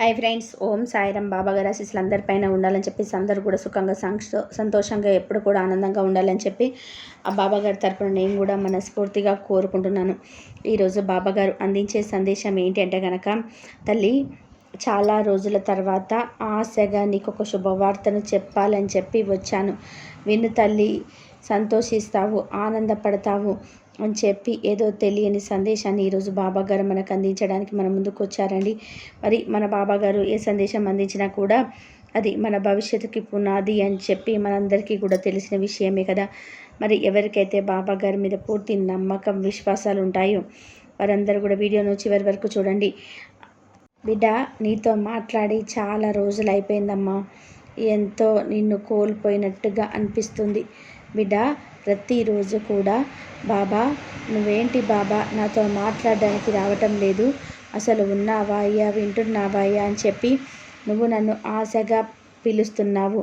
High friends Om Sairam Baba గారు ఆశీస్సులు అందరిపైన ఉండాలని చెప్పేసి అందరూ కూడా సుఖంగా సంక్ష సంతోషంగా ఎప్పుడు కూడా ఆనందంగా ఉండాలని చెప్పి ఆ బాబా గారి తరపున నేను కూడా మనస్ఫూర్తిగా కోరుకుంటున్నాను. ఈరోజు బాబా గారు అందించే సందేశం ఏంటి అంటే కనుక తల్లి చాలా రోజుల తర్వాత ఆశగా నీకు ఒక శుభవార్తను చెప్పాలని చెప్పి వచ్చాను. విను తల్లి సంతోషిస్తావు ఆనందపడతావు. అని చెప్పి ఏదో తెలియని సందేశాన్ని ఈరోజు బాబా గారు మనకు అందించడానికి మన ముందుకు వచ్చారండి. మరి మన బాబా గారు ఏ సందేశం అందించినా కూడా అది మన భవిష్యత్తుకి పునాది అని చెప్పి మనందరికీ కూడా తెలిసిన విషయమే కదా. మరి ఎవరికైతే బాబా గారి మీద పూర్తి నమ్మకం విశ్వాసాలు ఉంటాయో వారందరూ కూడా వీడియోను చివరి వరకు చూడండి. బిడ్డ నీతో మాట్లాడి చాలా రోజులు అయిపోయిందమ్మా. ఎంతో నిన్ను కోల్పోయినట్టుగా అనిపిస్తుంది. బిడ్డ ప్రతిరోజు కూడా బాబా నువ్వేంటి బాబా? నాతో మాట్లాడడానికి రావటం లేదు. అసలు ఉన్నావా అయ్యా? వింటున్నావా అయ్యా? అని చెప్పి నువ్వు నన్ను ఆశగా పిలుస్తున్నావు.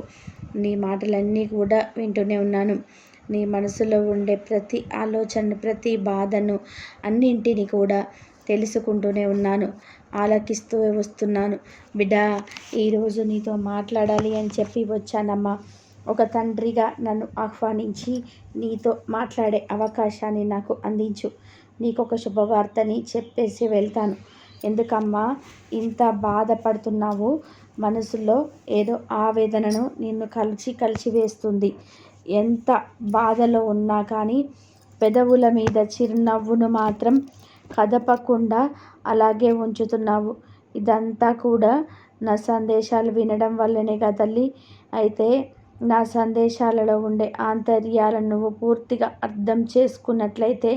నీ మాటలన్నీ కూడా వింటూనే ఉన్నాను. నీ మనసులో ఉండే ప్రతి ఆలోచన ప్రతి బాధను అన్నింటిని కూడా తెలుసుకుంటూనే ఉన్నాను. ఆలకిస్తూ వస్తున్నాను. బిడ్డ ఈరోజు నీతో మాట్లాడాలి అని చెప్పి వచ్చానమ్మా. ఒక తండ్రిగా నన్ను ఆహ్వానించి నీతో మాట్లాడే అవకాశాన్ని నాకు అందించు. నీకు ఒక శుభవార్తని చెప్పేసి వెళ్తాను. ఎందుకమ్మా ఇంత బాధపడుతున్నావు? మనసులో ఏదో ఆవేదనను నిన్ను కలిసి కలిసి వేస్తుంది. ఎంత బాధలో ఉన్నా కానీ పెదవుల మీద చిరునవ్వును మాత్రం కదపకుండా అలాగే ఉంచుతున్నావు. ఇదంతా కూడా నా సందేశాలు వినడం వల్లనే కదా తల్లి. అయితే నా సందేశాలలో ఉండే ఆంతర్యాలను నువ్వు పూర్తిగా అర్థం చేసుకున్నట్లయితే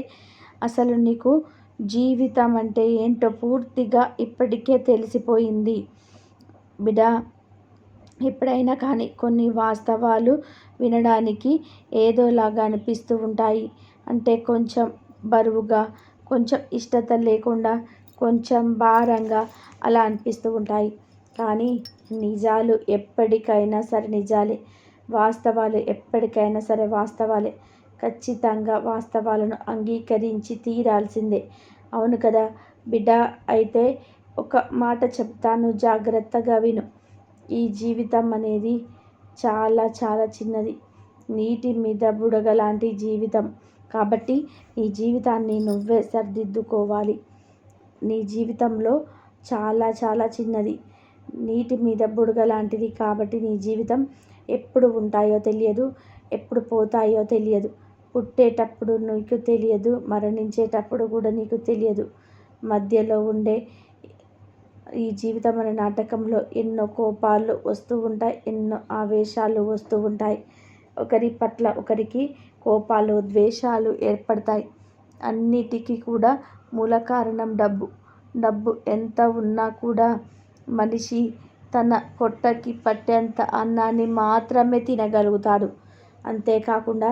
అసలు నీకు జీవితం అంటే ఏంటో పూర్తిగా ఇప్పటికే తెలిసిపోయింది. బిడ ఎప్పుడైనా కానీ కొన్ని వాస్తవాలు వినడానికి ఏదోలాగా అనిపిస్తూ ఉంటాయి. అంటే కొంచెం బరువుగా కొంచెం ఇష్టత లేకుండా కొంచెం భారంగా అలా అనిపిస్తూ ఉంటాయి. కానీ నిజాలు ఎప్పటికైనా సరే నిజాలే. వాస్తవాలు ఎప్పటికైనా సరే వాస్తవాలే. ఖచ్చితంగా వాస్తవాలను అంగీకరించి తీరాల్సిందే. అవును కదా? బిడ్డ అయితే ఒక మాట చెప్తాను జాగ్రత్తగా విను. ఈ జీవితం అనేది చాలా చాలా చిన్నది. నీటి మీద బుడగ లాంటి జీవితం. కాబట్టి నీ జీవితాన్ని నువ్వే సర్దిద్దుకోవాలి. నీ జీవితంలో చాలా చాలా చిన్నది. నీటి మీద బుడగ లాంటిది కాబట్టి నీ జీవితం ఎప్పుడు ఉంటాయో తెలియదు ఎప్పుడు పోతాయో తెలియదు. పుట్టేటప్పుడు నీకు తెలియదు మరణించేటప్పుడు కూడా నీకు తెలియదు. మధ్యలో ఉండే ఈ జీవితం అనే నాటకంలో ఎన్నో కోపాలు వస్తూ ఉంటాయి ఎన్నో ఆవేశాలు వస్తూ ఉంటాయి. ఒకరి పట్ల ఒకరికి కోపాలు ద్వేషాలు ఏర్పడతాయి. అన్నిటికీ కూడా మూల కారణం డబ్బు. డబ్బు ఎంత ఉన్నా కూడా మనిషి తన పొట్టకి పట్టేంత అన్నాన్ని మాత్రమే తినగలుగుతాడు. అంతేకాకుండా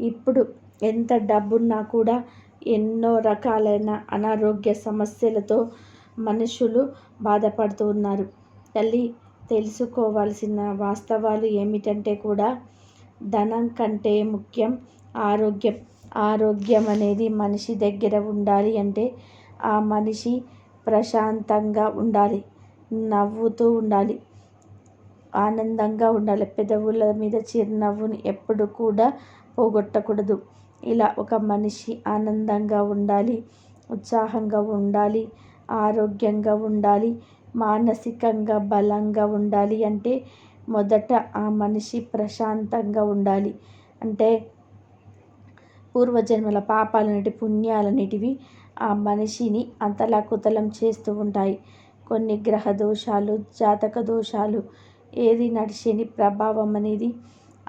ఇప్పుడు ఎంత డబ్బున్నా కూడా ఎన్నో రకాలైన అనారోగ్య సమస్యలతో మనుషులు బాధపడుతూ ఉన్నారు. తల్లి తెలుసుకోవాల్సిన వాస్తవాలు ఏమిటంటే కూడా ధనం కంటే ముఖ్యం ఆరోగ్యం. ఆరోగ్యం అనేది మనిషి దగ్గర ఉండాలి అంటే ఆ మనిషి ప్రశాంతంగా ఉండాలి. నవ్వుతూ ఉండాలి. ఆనందంగా ఉండాలి. పెదవుల మీద చిరునవ్వుని ఎప్పుడు కూడా పోగొట్టకూడదు. ఇలా ఒక మనిషి ఆనందంగా ఉండాలి ఉత్సాహంగా ఉండాలి ఆరోగ్యంగా ఉండాలి మానసికంగా బలంగా ఉండాలి అంటే మొదట ఆ మనిషి ప్రశాంతంగా ఉండాలి. అంటే పూర్వజన్మల పాపాలన్నిటి పుణ్యాలన్నిటివి ఆ మనిషిని అంతలాకుతలం చేస్తూ ఉంటాయి. కొన్ని గ్రహ దోషాలు జాతక దోషాలు ఏది నడిచేని ప్రభావం అనేది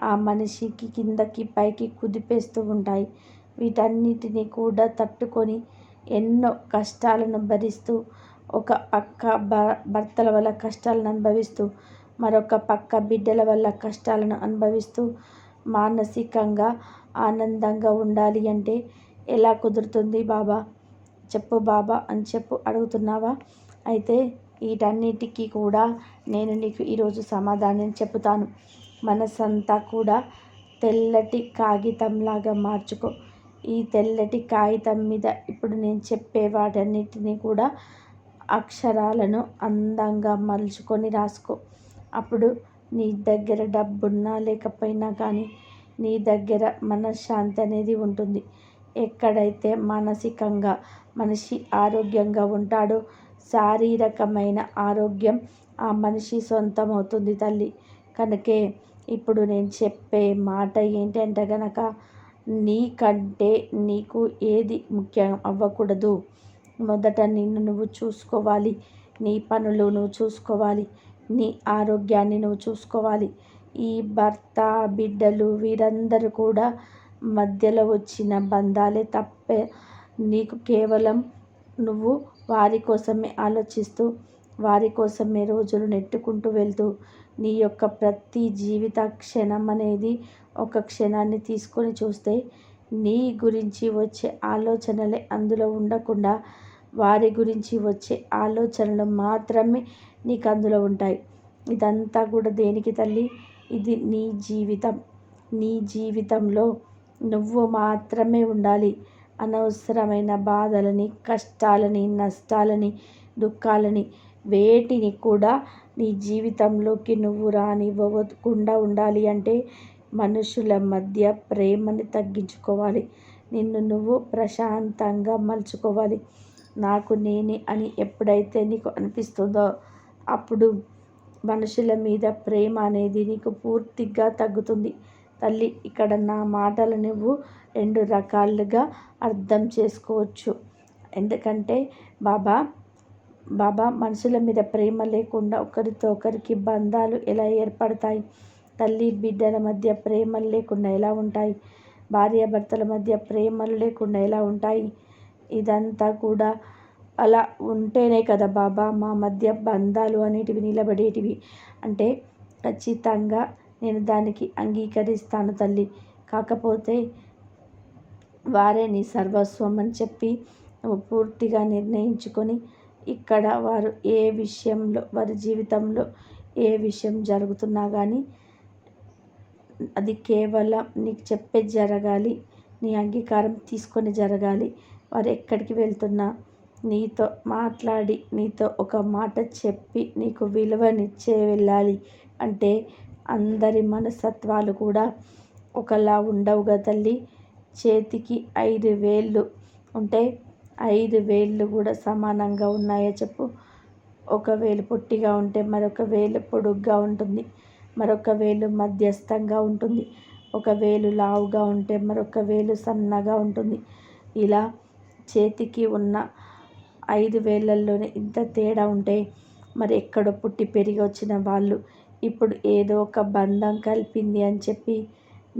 ఆ మనిషికి కిందకి పైకి కుదిపేస్తూ ఉంటాయి. వీటన్నిటిని కూడా తట్టుకొని ఎన్నో కష్టాలను భరిస్తూ ఒక పక్క భ భర్తల వల్ల కష్టాలను అనుభవిస్తూ మరొక పక్క బిడ్డల వల్ల కష్టాలను అనుభవిస్తూ మానసికంగా ఆనందంగా ఉండాలి అంటే ఎలా కుదురుతుంది బాబా? చెప్పు బాబా అని చెప్పు అడుగుతున్నావా? అయితే వీటన్నిటికీ కూడా నేను నీకు ఈరోజు సమాధానం చెబుతాను. మనసంతా కూడా తెల్లటి కాగితంలాగా మార్చుకో. ఈ తెల్లటి కాగితం మీద ఇప్పుడు నేను చెప్పే వాటన్నిటిని కూడా అక్షరాలను అందంగా మలుచుకొని రాసుకో. అప్పుడు నీ దగ్గర డబ్బున్నా లేకపోయినా కానీ నీ దగ్గర మనశ్శాంతి అనేది ఉంటుంది. ఎక్కడైతే మానసికంగా మనిషి ఆరోగ్యంగా ఉంటాడో శారీరకమైన ఆరోగ్యం ఆ మనిషి సొంతం అవుతుంది తల్లి. కనుకే ఇప్పుడు నేను చెప్పే మాట ఏంటంటే గనక నీకంటే నీకు ఏది ముఖ్యం అవ్వకూడదు. మొదట నిన్ను నువ్వు చూసుకోవాలి. నీ పనులు నువ్వు చూసుకోవాలి. నీ ఆరోగ్యాన్ని నువ్వు చూసుకోవాలి. ఈ భర్త బిడ్డలు వీరందరూ కూడా మధ్యలో వచ్చిన బంధాలే తప్పే. నీకు కేవలం నువ్వు వారి కోసమే ఆలోచిస్తూ వారి కోసమే రోజులు నెట్టుకుంటూ వెళ్తూ నీ యొక్క ప్రతి జీవిత క్షణం అనేది ఒక క్షణాన్ని తీసుకొని చూస్తే నీ గురించి వచ్చే ఆలోచనలే అందులో ఉండకుండా వారి గురించి వచ్చే ఆలోచనలు మాత్రమే నీకు అందులో ఉంటాయి. ఇదంతా కూడా దేనికి తల్లి? ఇది నీ జీవితం. నీ జీవితంలో నువ్వు మాత్రమే ఉండాలి. అనవసరమైన బాధలని కష్టాలని నష్టాలని దుఃఖాలని వేటిని కూడా నీ జీవితంలోకి నువ్వు రానివ్వకుండా ఉండాలి అంటే మనుషుల మధ్య ప్రేమని తగ్గించుకోవాలి. నిన్ను నువ్వు ప్రశాంతంగా మలుచుకోవాలి. నాకు నేనే అని ఎప్పుడైతే నీకు అనిపిస్తుందో అప్పుడు మనుషుల మీద ప్రేమ అనేది నీకు పూర్తిగా తగ్గుతుంది. తల్లి ఇక్కడ నా మాటలు నువ్వు రెండు రకాలుగా అర్థం చేసుకోవచ్చు. ఎందుకంటే బాబా బాబా మనుషుల మీద ప్రేమ లేకుండా ఒకరితో ఒకరికి బంధాలు ఎలా ఏర్పడతాయి? తల్లి బిడ్డల మధ్య ప్రేమలు లేకుండా ఎలా ఉంటాయి? భార్యాభర్తల మధ్య ప్రేమలు లేకుండా ఎలా ఉంటాయి? ఇదంతా కూడా అలా ఉంటేనే కదా బాబా మా మధ్య బంధాలు అనేటివి నిలబడేటివి. అంటే ఖచ్చితంగా నేను దానికి అంగీకరిస్తాను తల్లి. కాకపోతే వారే నీ సర్వస్వం అని చెప్పి పూర్తిగా నిర్ణయించుకొని ఇక్కడ వారు ఏ విషయంలో వారి జీవితంలో ఏ విషయం జరుగుతున్నా కానీ అది కేవలం నీకు చెప్పే జరగాలి నీ అంగీకారం తీసుకొని జరగాలి. వారు ఎక్కడికి వెళ్తున్నా నీతో మాట్లాడి నీతో ఒక మాట చెప్పి నీకు విలువనిచ్చే వెళ్ళాలి అంటే అందరి మనస్తత్వాలు కూడా ఒకలా ఉండవుగా తల్లి. చేతికి ఐదు వేళ్ళు ఉంటే ఐదు వేళ్ళు కూడా సమానంగా ఉన్నాయా చెప్పు? ఒక వేలు పొట్టిగా ఉంటే మరొక వేలు పొడుగ్గా ఉంటుంది మరొక వేలు మధ్యస్థంగా ఉంటుంది ఒక వేలు లావుగా ఉంటే మరొక వేలు సన్నగా ఉంటుంది. ఇలా చేతికి ఉన్న ఐదు వేలల్లోనే ఇంత తేడా ఉంటే మరి ఎక్కడో పుట్టి పెరిగి వచ్చిన వాళ్ళు ఇప్పుడు ఏదో ఒక బంధం కలిపింది అని చెప్పి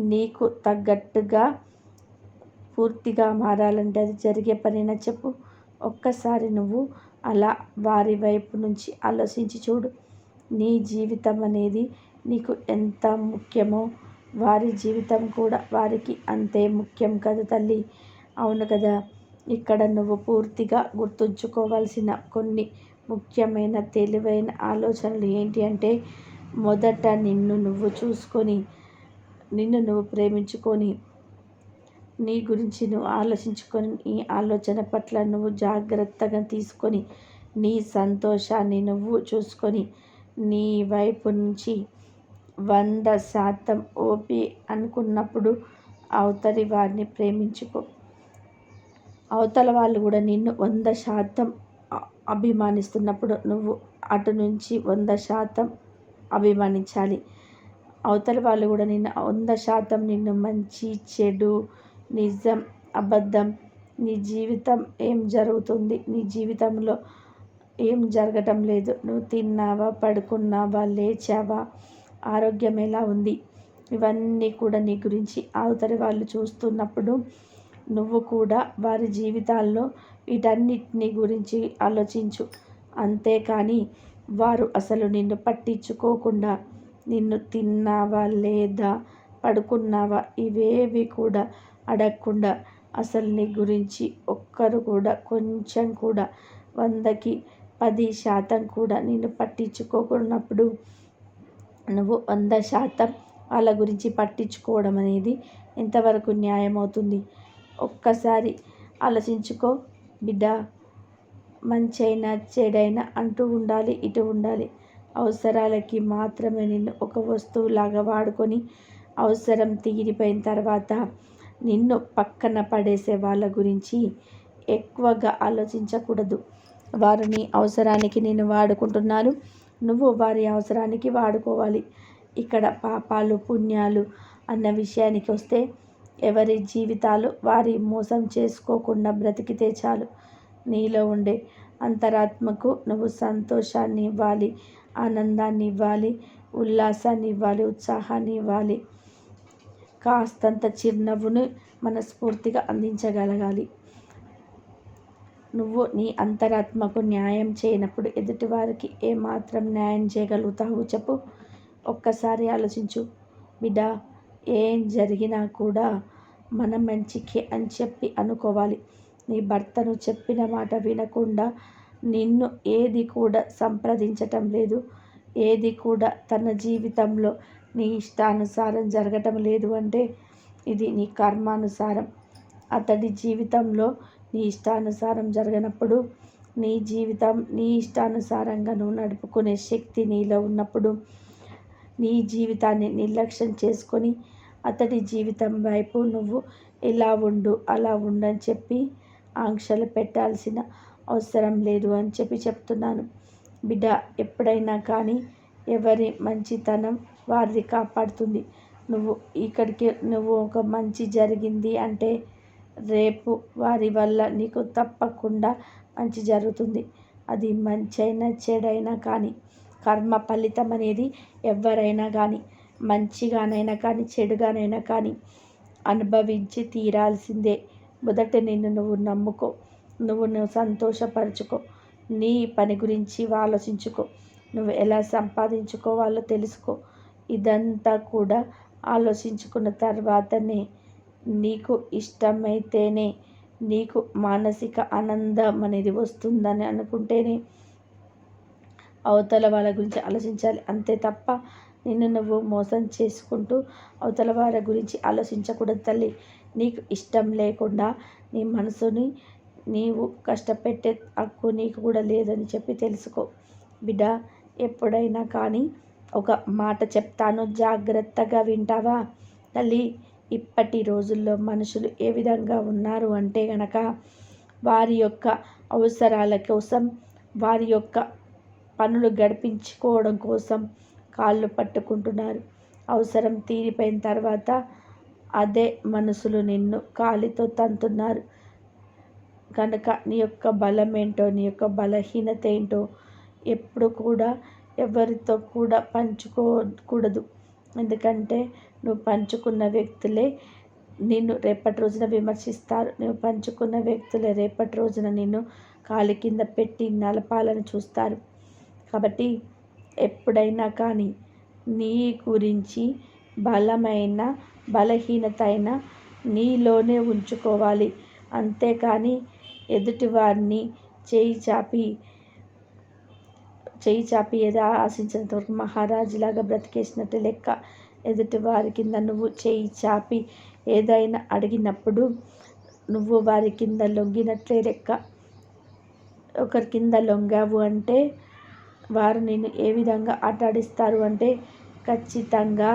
నీకు తగ్గట్టుగా పూర్తిగా మారాలంటే అది జరిగే పనేనా చెప్పు. ఒక్కసారి నువ్వు అలా వారి వైపు నుంచి ఆలోచించి చూడు. నీ జీవితం అనేది నీకు ఎంత ముఖ్యమో వారి జీవితం కూడా వారికి అంతే ముఖ్యం కదా తల్లి. అవును కదా ఇక్కడ నువ్వు పూర్తిగా గుర్తుంచుకోవాల్సిన కొన్ని ముఖ్యమైన తెలివైన ఆలోచనలు ఏంటి అంటే మొదట నిన్ను నువ్వు చూసుకొని నిన్ను నువ్వు ప్రేమించుకొని నీ గురించి నువ్వు ఆలోచించుకొని నీ ఆలోచన పట్ల నువ్వు జాగ్రత్తగా తీసుకొని నీ సంతోషాన్ని నువ్వు చూసుకొని నీ వైపు నుంచి వంద శాతం ఓపి అనుకున్నప్పుడు అవతలి వారిని ప్రేమించుకో. అవతల వాళ్ళు కూడా నిన్ను వంద శాతం అభిమానిస్తున్నప్పుడు నువ్వు అటు నుంచి వంద శాతం అభిమానించాలి. అవతల వాళ్ళు కూడా నిన్ను వంద శాతం నిన్ను మంచి చెడు నిజం అబద్ధం. నీ జీవితం ఏం జరుగుతుంది? నీ జీవితంలో ఏం జరగటం లేదు. నువ్వు తిన్నావా? పడుకున్నావా? లేచావా? ఆరోగ్యం ఎలా ఉంది? ఇవన్నీ కూడా నీ గురించి అవతలి వాళ్ళు చూస్తున్నప్పుడు నువ్వు కూడా వారి జీవితాల్లో వీటన్నిటిని గురించి ఆలోచించు. అంతేకాని వారు అసలు నిన్ను పట్టించుకోకుండా నిన్ను తిన్నావా లేదా? పడుకున్నావా? ఇవేవి కూడా అడగకుండా అసలు నీ గురించి ఒక్కరు కూడా కొంచెం కూడా వందకి పది శాతం కూడా నిన్ను పట్టించుకోకున్నప్పుడు నువ్వు వంద శాతం వాళ్ళ గురించి పట్టించుకోవడం అనేది ఎంతవరకు న్యాయం అవుతుంది? ఒక్కసారి ఆలోచించుకో. బిడ్డ మంచైనా చెడైనా అంటూ ఉండాలి ఇటు ఉండాలి. అవసరాలకి మాత్రమే నిన్ను ఒక వస్తువులాగా వాడుకొని అవసరం తీరిపోయిన తర్వాత నిన్ను పక్కన పడేసే వాళ్ళ గురించి ఎక్కువగా ఆలోచించకూడదు. వారు నీ అవసరానికి నేను వాడుకుంటున్నారు. నువ్వు వారి అవసరానికి వాడుకోవాలి. ఇక్కడ పాపాలు పుణ్యాలు అన్న విషయానికి వస్తే ఎవరి జీవితాలు వారి మోసం చేసుకోకుండా బ్రతికితే చాలు. నీలో ఉండే అంతరాత్మకు నువ్వు సంతోషాన్ని ఇవ్వాలి ఆనందాన్ని ఇవ్వాలి ఉల్లాసాన్ని ఇవ్వాలి ఉత్సాహాన్ని ఇవ్వాలి. కాస్తంత చిరునవ్వును మనస్ఫూర్తిగా అందించగలగాలి. నువ్వు నీ అంతరాత్మకు న్యాయం చేయనప్పుడు ఎదుటివారికి ఏమాత్రం న్యాయం చేయగలుగుతావు చెప్పు. ఒక్కసారి ఆలోచించు. బిడ్డా ఏం జరిగినా కూడా మన మంచికే అని చెప్పి అనుకోవాలి. నీ భర్తను చెప్పిన మాట వినకుండా నిన్ను ఏది కూడా సంప్రదించటం లేదు. ఏది కూడా తన జీవితంలో నీ ఇష్టానుసారం జరగటం లేదు అంటే ఇది నీ కర్మానుసారం. అతడి జీవితంలో నీ ఇష్టానుసారం జరగనప్పుడు నీ జీవితం నీ ఇష్టానుసారంగా నువ్వు నడుపుకునే శక్తి నీలో ఉన్నప్పుడు నీ జీవితాన్ని నిర్లక్ష్యం చేసుకొని అతడి జీవితం వైపు నువ్వు ఇలా ఉండు అలా ఉండని చెప్పి ఆంక్షలు పెట్టాల్సిన అవసరం లేదు అని చెప్పి చెప్తున్నాను. బిడ్డ ఎప్పుడైనా కానీ ఎవరి మంచితనం వారిది కాపాడుతుంది. నువ్వు ఇక్కడికి నువ్వు ఒక మంచి జరిగింది అంటే రేపు వారి వల్ల నీకు తప్పకుండా మంచి జరుగుతుంది. అది మంచైనా చెడైనా కానీ కర్మ ఫలితం అనేది ఎవరైనా కానీ మంచిగానైనా కానీ చెడుగానైనా కానీ అనుభవించి తీరాల్సిందే. మొదట నిన్ను నువ్వు నమ్ముకో నువ్వు నువ్వు సంతోషపరచుకో నీ పని గురించి ఆలోచించుకో నువ్వు ఎలా సంపాదించుకోవాలో తెలుసుకో. ఇదంతా కూడా ఆలోచించుకున్న తర్వాతనే నీకు ఇష్టమైతేనే నీకు మానసిక ఆనందం అనేది వస్తుందని అనుకుంటేనే అవతల వాళ్ళ గురించి ఆలోచించాలి. అంతే తప్ప నిన్ను నువ్వు మోసం చేసుకుంటూ అవతల వాళ్ళ గురించి ఆలోచించకూడదు తల్లి. నీకు ఇష్టం లేకుండా నీ మనసుని నీవు కష్టపెట్టే హక్కు నీకు కూడా లేదని చెప్పి తెలుసుకో. బిడ్డ ఎప్పుడైనా కానీ ఒక మాట చెప్తాను జాగ్రత్తగా వింటావా? తల్లి ఇప్పటి రోజుల్లో మనుషులు ఏ విధంగా ఉన్నారు అంటే గనక వారి యొక్క అవసరాల కోసం వారి యొక్క పనులు గడిపించుకోవడం కోసం కాళ్ళు పట్టుకుంటున్నారు. అవసరం తీరిపోయిన తర్వాత అదే మనసులు నిన్ను కాలితో తంతున్నారు. కనుక నీ యొక్క బలం ఏంటో నీ యొక్క బలహీనత ఏంటో ఎప్పుడు కూడా ఎవరితో కూడా పంచుకోకూడదు. ఎందుకంటే నువ్వు పంచుకున్న వ్యక్తులే నిన్ను రేపటి రోజున విమర్శిస్తారు. నువ్వు పంచుకున్న వ్యక్తులే రేపటి రోజున నిన్ను కాలి కింద పెట్టి నలపాలని చూస్తారు. కాబట్టి ఎప్పుడైనా కానీ నీ గురించి బలమైన బలహీనత అయినా నీలోనే ఉంచుకోవాలి. అంతేకాని ఎదుటివారిని చేయి చాపి చేయి చాపి ఏదో ఆశించినంత వరకు మహారాజులాగా బ్రతికేసినట్టు లెక్క ఎదుటి వారి కింద నువ్వు చేయి చాపి ఏదైనా అడిగినప్పుడు నువ్వు వారి కింద లొంగినట్లే లెక్క. ఒకరి కింద లొంగావు అంటే వారు నిన్ను ఏ విధంగా ఆటాడిస్తారు అంటే ఖచ్చితంగా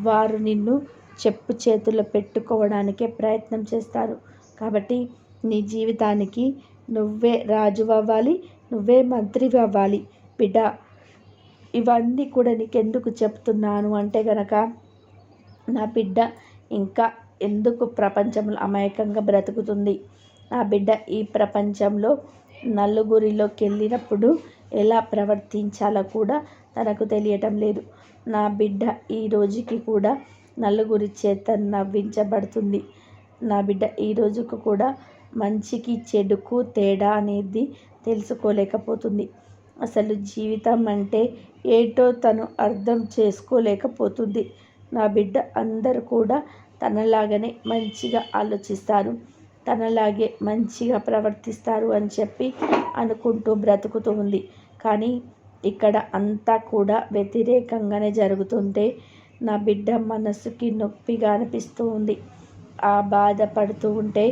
వారు నిన్ను చెప్పు చేతుల్లో పెట్టుకోవడానికే ప్రయత్నం చేస్తారు. కాబట్టి నీ జీవితానికి నువ్వే రాజు అవ్వాలి నువ్వే మంత్రి అవ్వాలి బిడ్డ ఇవన్నీ కూడా నీకెందుకు చెప్తున్నాను అంటే గనక నా బిడ్డ ఇంకా ఎందుకు ప్రపంచంలో అమాయకంగా బ్రతుకుతుంది? నా బిడ్డ ఈ ప్రపంచంలో నలుగురిలోకి వెళ్ళినప్పుడు ఎలా ప్రవర్తించాలో కూడా తనకు తెలియటం లేదు. నా బిడ్డ ఈ రోజుకి కూడా నలుగురి చేత నవ్వించబడుతుంది. నా బిడ్డ ఈ రోజుకు కూడా మంచికి చెడుకు తేడా అనేది తెలుసుకోలేకపోతుంది. అసలు జీవితం అంటే ఏంటో తను అర్థం చేసుకోలేకపోతుంది. నా బిడ్డ అందరు కూడా తనలాగానే మంచిగా ఆలోచిస్తారు. తనలాగే మంచిగా ప్రవర్తిస్తారు అని చెప్పి అనుకుంటూ బ్రతుకుతూ ఉంది. కానీ ఇక్కడ అంతా కూడా వ్యతిరేకంగానే జరుగుతుంటే నా బిడ్డ మనసుకి నొప్పిగా అనిపిస్తూ ఉంది. ఆ బాధపడుతూ ఉంటే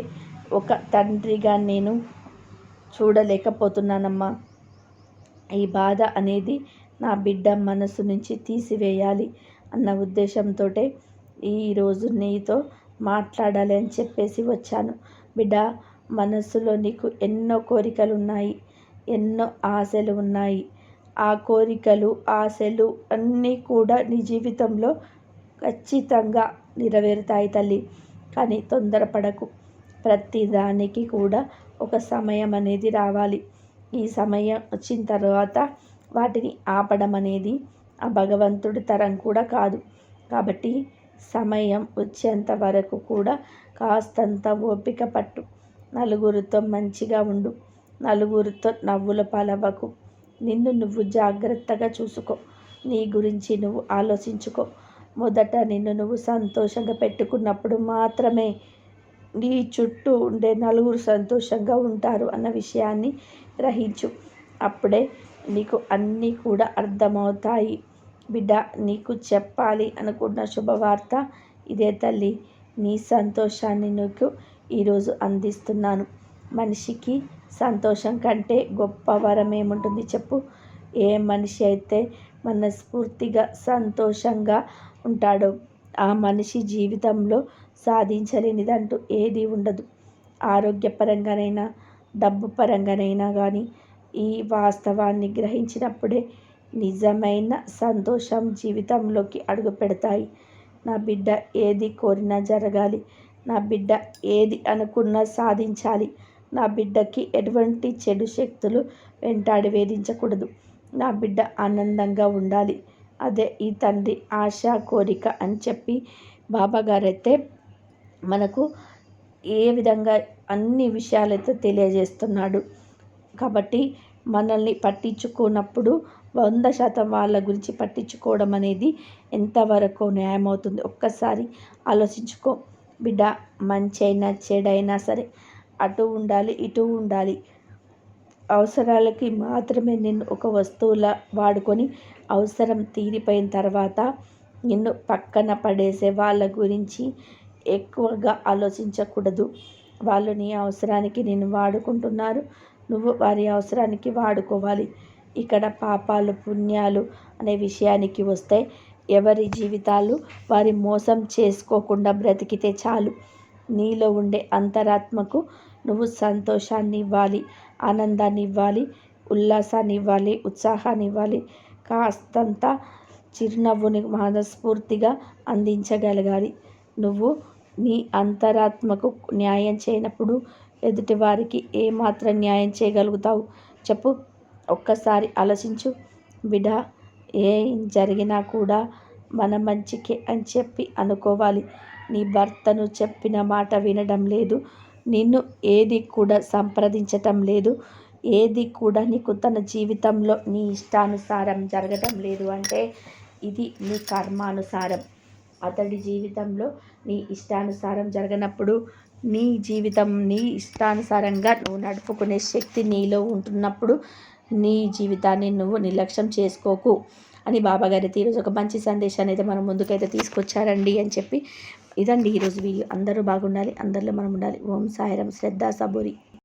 ఒక తండ్రిగా నేను చూడలేకపోతున్నానమ్మా. ఈ బాధ అనేది నా బిడ్డ మనసు నుంచి తీసివేయాలి అన్న ఉద్దేశంతో ఈరోజు నీతో మాట్లాడాలి అని చెప్పేసి వచ్చాను. బిడ్డ మనసులో నీకు ఎన్నో కోరికలు ఉన్నాయి ఎన్నో ఆశలు ఉన్నాయి. ఆ కోరికలు ఆశలు అన్నీ కూడా నీ జీవితంలో ఖచ్చితంగా నెరవేరుతాయి తల్లి. కానీ తొందరపడకు. ప్రతిదానికి కూడా ఒక సమయం అనేది రావాలి. ఈ సమయం వచ్చిన తర్వాత వాటిని ఆపడం అనేది ఆ భగవంతుడి తరం కూడా కాదు. కాబట్టి సమయం వచ్చేంత వరకు కూడా కాస్తంత ఓపిక పట్టు. నలుగురితో మంచిగా ఉండు. నలుగురితో నవ్వుల పాలవ్వకు నిన్ను నువ్వు జాగ్రత్తగా చూసుకో. నీ గురించి నువ్వు ఆలోచించుకో. మొదట నిన్ను నువ్వు సంతోషంగా పెట్టుకున్నప్పుడు మాత్రమే నీ చుట్టూ ఉండే నలుగురు సంతోషంగా ఉంటారు అన్న విషయాన్ని గ్రహించు. అప్పుడే నీకు అన్నీ కూడా అర్థమవుతాయి. బిడ్డ నీకు చెప్పాలి అనుకున్న శుభవార్త ఇదే తల్లి. నీ సంతోషాన్ని నీకు ఈరోజు అందిస్తున్నాను. మనిషికి సంతోషం కంటే గొప్ప వరం ఏముంటుంది చెప్పు. ఏ మనిషి అయితే మనస్ఫూర్తిగా సంతోషంగా ఉంటాడో ఆ మనిషి జీవితంలో సాధించలేనిదంటూ ఏది ఉండదు. ఆరోగ్యపరంగానైనా డబ్బు పరంగానైనా కానీ ఈ వాస్తవాన్ని గ్రహించినప్పుడే నిజమైన సంతోషం జీవితంలోకి అడుగు పెడతాయి నా బిడ్డ ఏది కోరినా జరగాలి. నా బిడ్డ ఏది అనుకున్నా సాధించాలి. నా బిడ్డకి ఎటువంటి చెడు శక్తులు వెంటాడి వేధించకూడదు. నా బిడ్డ ఆనందంగా ఉండాలి. అదే ఈ తండ్రి ఆశ కోరిక అని చెప్పి బాబాగారైతే మనకు ఏ విధంగా అన్ని విషయాలైతే తెలియజేస్తున్నాడు. కాబట్టి మనల్ని పట్టించుకున్నప్పుడు వంద శాతం వాళ్ళ గురించి పట్టించుకోవడం అనేది ఎంతవరకు న్యాయం అవుతుంది? ఒక్కసారి ఆలోచించుకో. బిడ్డ మంచి అయినా చెడైనా సరే అటు ఉండాలి ఇటు ఉండాలి. అవసరాలకి మాత్రమే నేను ఒక వస్తువులా వాడుకొని అవసరం తీరిపోయిన తర్వాత నిన్ను పక్కన పడేసే వాళ్ళ గురించి ఎక్కువగా ఆలోచించకూడదు. వాళ్ళు నీ అవసరానికి నేను వాడుకుంటున్నారు. నువ్వు వారి అవసరానికి వాడుకోవాలి. ఇక్కడ పాపాలు పుణ్యాలు అనే విషయానికి వస్తే ఎవరి జీవితాలు వారి మోసం చేసుకోకుండా బ్రతికితే చాలు. నీలో ఉండే అంతరాత్మకు నువ్వు సంతోషాన్ని ఇవ్వాలి ఆనందాన్ని ఇవ్వాలి ఉల్లాసాన్ని ఇవ్వాలి ఉత్సాహాన్ని ఇవ్వాలి కాస్తంత చిరునవ్వుని మనస్ఫూర్తిగా అందించగలగాలి. నువ్వు నీ అంతరాత్మకు న్యాయం చేయనప్పుడు ఎదుటివారికి ఏమాత్రం న్యాయం చేయగలుగుతావు? చెప్పు. ఒక్కసారి ఆలోచించు. బిడా ఏం జరిగినా కూడా మన మంచికే అని చెప్పి అనుకోవాలి. నీ భర్తను చెప్పిన మాట వినడం లేదు. నిన్ను ఏది కూడా సంప్రదించటం లేదు. ఏది కూడా నీకు తన జీవితంలో నీ ఇష్టానుసారం జరగడం లేదు అంటే ఇది నీ కర్మానుసారం. అతడి జీవితంలో నీ ఇష్టానుసారం జరగనప్పుడు నీ జీవితం నీ ఇష్టానుసారంగా నువ్వు నడుపుకునే శక్తి నీలో ఉంటున్నప్పుడు నీ జీవితాన్ని నువ్వు నిర్లక్ష్యం చేసుకోకు అని బాబాగారు ఈరోజు ఒక మంచి సందేశాన్ని అయితే మనం ముందుకైతే తీసుకొచ్చారండి అని చెప్పి ఇదండి ఈరోజు వీడియో. అందరూ బాగుండాలి అందరిలో మనం ఉండాలి. ఓం సాయిరం శ్రద్ధ సబూరి.